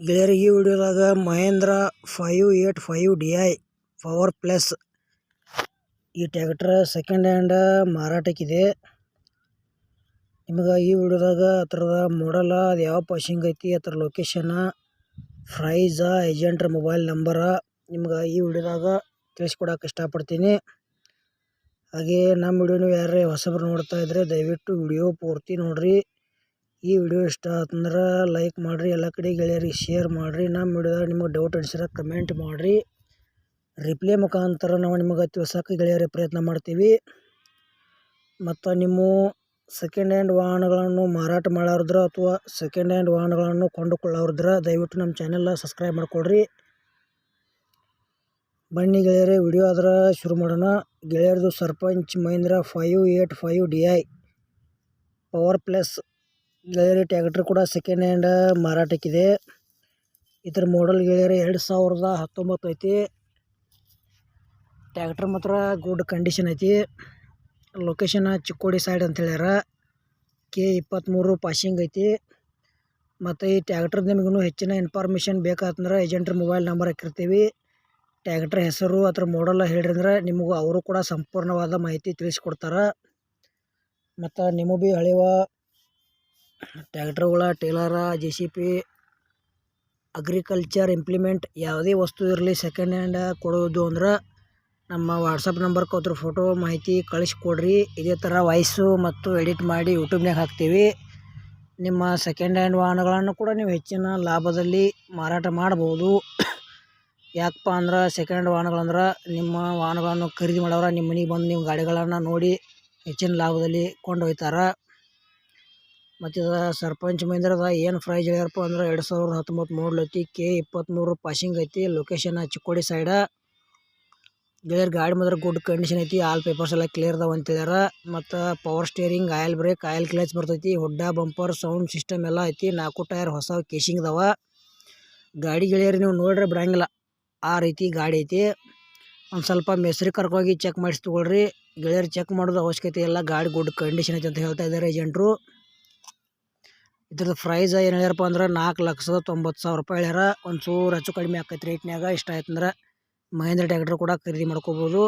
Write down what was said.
ಗೆಳೆಯರು, ಈ ವಿಡಿಯೋದಾಗ Mahindra five eight five D I power plus ಈ ಟ್ಯಾಕ್ಟ್ರ್ ಸೆಕೆಂಡ್ ಹ್ಯಾಂಡ್ ಮಾರಾಟಕ್ಕಿದೆ. ನಿಮಗೆ ಈ ವಿಡಿಯೋದಾಗ ಅದರದ ಮಾಡಲ ಅದು ಯಾವ ಪಾಶಿಂಗ್ ಐತಿ, ಅದರ ಲೊಕೇಶನ್ ಪ್ರೈಸ ಏಜೆಂಟ್ರ ಮೊಬೈಲ್ ನಂಬರ ನಿಮ್ಗೆ ಈ ವಿಡಿಯೋದಾಗ ತಿಳಿಸ್ಕೊಡಕ್ಕೆ ಇಷ್ಟಪಡ್ತೀನಿ. ಹಾಗೆ ನಮ್ಮ ವಿಡಿಯೋನು ಯಾರೇ ಹೊಸಬ್ರು ನೋಡ್ತಾ ಇದ್ದರೆ ದಯವಿಟ್ಟು ವಿಡಿಯೋ ಪೂರ್ತಿ ನೋಡಿರಿ. ಈ ವಿಡಿಯೋ ಇಷ್ಟ ಆತಂದ್ರೆ ಲೈಕ್ ಮಾಡಿರಿ, ಎಲ್ಲ ಕಡೆ ಗೆಳೆಯರಿಗೆ ಶೇರ್ ಮಾಡಿರಿ. ನಮ್ಮ ವಿಡಿಯೋದಾಗ ನಿಮಗೆ ಡೌಟ್ ಅನಿಸಿದ್ರೆ ಕಮೆಂಟ್ ಮಾಡಿರಿ. ರಿಪ್ಲೈ ಮುಖಾಂತರ ನಾವು ನಿಮಗೆ ತಿಳಿಸೋಕೆ ಗೆಳೆಯರಿಗೆ ಪ್ರಯತ್ನ ಮಾಡ್ತೀವಿ. ಮತ್ತು ನಿಮ್ಮ ಸೆಕೆಂಡ್ ಹ್ಯಾಂಡ್ ವಾಹನಗಳನ್ನು ಮಾರಾಟ ಮಾಡೋರಿದ್ರೆ ಅಥವಾ ಸೆಕೆಂಡ್ ಹ್ಯಾಂಡ್ ವಾಹನಗಳನ್ನು ಕೊಂಡುಕೊಳ್ಳೋರಿದ್ರೆ ದಯವಿಟ್ಟು ನಮ್ಮ ಚಾನೆಲ್ ಸಬ್ಸ್ಕ್ರೈಬ್ ಮಾಡಿಕೊಡ್ರಿ. ಬನ್ನಿ ಗೆಳೆಯರೇ, ವಿಡಿಯೋ ಆದ್ರೆ ಶುರು ಮಾಡೋಣ. ಗೆಳೆಯರದು Sarpanch Mahindra five eight five D I. Power plus ಗೆಳೆಯರಿ tractor ಕೂಡ ಸೆಕೆಂಡ್ ಹ್ಯಾಂಡ್ ಮಾರಾಟಕ್ಕಿದೆ. ಇದ್ರ ಮಾಡಲ್ ಗೆಳೆಯರಿ ಎರಡು ಸಾವಿರದ ಹತ್ತೊಂಬತ್ತು ಐತಿ. ಟ್ಯಾಕ್ಟ್ರ್ ಮಾತ್ರ ಗುಡ್ ಕಂಡೀಷನ್ ಐತಿ. ಲೊಕೇಶನ್ ಚಿಕ್ಕೋಡಿ ಸೈಡ್ ಅಂತ ಹೇಳ್ಯಾರ. ಕೆ ಇಪ್ಪತ್ತ್ಮೂರು ಪಾಸಿಂಗ್ ಐತಿ. ಮತ್ತು ಈ ಟ್ಯಾಕ್ಟ್ರ್ ನಿಮಗೂ ಹೆಚ್ಚಿನ ಇನ್ಫಾರ್ಮೇಷನ್ ಬೇಕಾತಂದ್ರೆ ಏಜೆಂಟ್ರ ಮೊಬೈಲ್ ನಂಬರ್ ಹಾಕಿರ್ತೀವಿ. ಟ್ಯಾಕ್ಟ್ರ್ ಹೆಸರು ಅದ್ರ ಮಾಡಲ್ಲ ಅಂದ್ರೆ ನಿಮಗೂ ಅವರು ಕೂಡ ಸಂಪೂರ್ಣವಾದ ಮಾಹಿತಿ ತಿಳಿಸ್ಕೊಡ್ತಾರೆ. ಮತ್ತು ನಿಮಗೆ ಭೀ ಹಳೆವ ಟ್ಯಾಕ್ಟ್ರುಗಳ, ಟೇಲರ J C B agriculture implement ಯಾವುದೇ ವಸ್ತು ಇರಲಿ ಸೆಕೆಂಡ್ ಹ್ಯಾಂಡ್ ಕೊಡೋದು ಅಂದ್ರೆ ನಮ್ಮ ವಾಟ್ಸಪ್ ನಂಬರ್ಗೆ ಅದ್ರ ಫೋಟೋ ಮಾಹಿತಿ ಕಳಿಸ್ಕೊಡ್ರಿ. ಇದೇ ಥರ ವಾಯ್ಸು ಮತ್ತು ಎಡಿಟ್ ಮಾಡಿ ಯೂಟ್ಯೂಬ್ನಾಗ ಹಾಕ್ತೀವಿ. ನಿಮ್ಮ ಸೆಕೆಂಡ್ ಹ್ಯಾಂಡ್ ವಾಹನಗಳನ್ನು ಕೂಡ ನೀವು ಹೆಚ್ಚಿನ ಲಾಭದಲ್ಲಿ ಮಾರಾಟ ಮಾಡ್ಬೋದು. ಯಾಕಪ್ಪ ಅಂದ್ರೆ ಸೆಕೆಂಡ್ ವಾಹನಗಳಂದ್ರೆ ನಿಮ್ಮ ವಾಹನಗಳನ್ನು ಖರೀದಿ ಮಾಡೋರು ನಿಮ್ಮ ಮನೆಗೆ ಬಂದು ನಿಮ್ಮ ಗಾಡಿಗಳನ್ನು ನೋಡಿ ಹೆಚ್ಚಿನ ಲಾಭದಲ್ಲಿ ಕೊಂಡೊಯ್ತಾರೆ ಮತ್ತು ಇದು ಸರ್ಪಂಚ್ ಮಹೇಂದ್ರದ ಏನು ಪ್ರೈಸ್ ಹೇಳ್ಯಾರಪ್ಪ ಅಂದ್ರೆ ಎರಡು ಸಾವಿರದ ಹತ್ತೊಂಬತ್ತು ಮಾಡಲ್ ಐತಿ ಕೆ ಇಪ್ಪತ್ತ್ಮೂರು ಪಾಸಿಂಗ್ ಐತಿ ಲೊಕೇಶನ್ ಚಿಕ್ಕೋಡಿ ಸೈಡ ಗೆಳೆಯರ್ ಗಾಡಿ ಮಾತ್ರ ಗುಡ್ ಕಂಡೀಷನ್ ಐತಿ ಆಲ್ ಪೇಪರ್ಸ್ ಎಲ್ಲ ಕ್ಲಿಯರ್ ಅದಾವ ಅಂತಿದ್ದಾರೆ ಮತ್ತು power steering oil brake oil clutch ಬರ್ತೈತಿ, ಹುಡ್ಡ ಬಂಪರ್ ಸೌಂಡ್ ಸಿಸ್ಟಮ್ ಎಲ್ಲ ಐತಿ, ನಾಲ್ಕು ಟೈರ್ ಹೊಸ ಕೇಶಿಂಗ್ ಅದಾವ. ಗಾಡಿ ಗೆಳೆಯರು ನೀವು ನೋಡ್ರೆ ಬಿಡಂಗಿಲ್ಲ. ಆ ರೀತಿ ಗಾಡಿ ಐತಿ. ಒಂದು ಸ್ವಲ್ಪ ಮೆಸ್ರಿ ಕರ್ಕೋಗಿ ಚೆಕ್ ಮಾಡಿಸಿ ತೊಗೊಳ್ರಿ. ಗೆಳೆಯರು ಚೆಕ್ ಮಾಡೋದು ಅವಶ್ಯಕತೆ ಇಲ್ಲ. ಗಾಡಿ ಗುಡ್ ಕಂಡೀಷನ್ ಐತಿ ಅಂತ ಹೇಳ್ತಾ ಇದ್ದಾರೆ ಏಜೆಂಟ್ರು ಇದ್ರದ್ದು ಪ್ರೈಸ್ ಏನು ಹೇಳ್ಯಾರಪ್ಪ ಅಂದ್ರೆ ನಾಲ್ಕು ಲಕ್ಷದ ತೊಂಬತ್ತು ಸಾವಿರ ರೂಪಾಯಿ ಹೇಳ್ಯಾರ. ಒಂದು ಚೂರು ಹೆಚ್ಚು ಕಡಿಮೆ ಆಕೈತಿ ರೇಟ್ನ್ಯಾಗ ಇಷ್ಟ ಆಯ್ತು ಅಂದ್ರೆ ಮಹೇಂದ್ರ ಟ್ಯಾಕ್ಟ್ರ್ ಕೂಡ ಖರೀದಿ ಮಾಡ್ಕೋಬೋದು.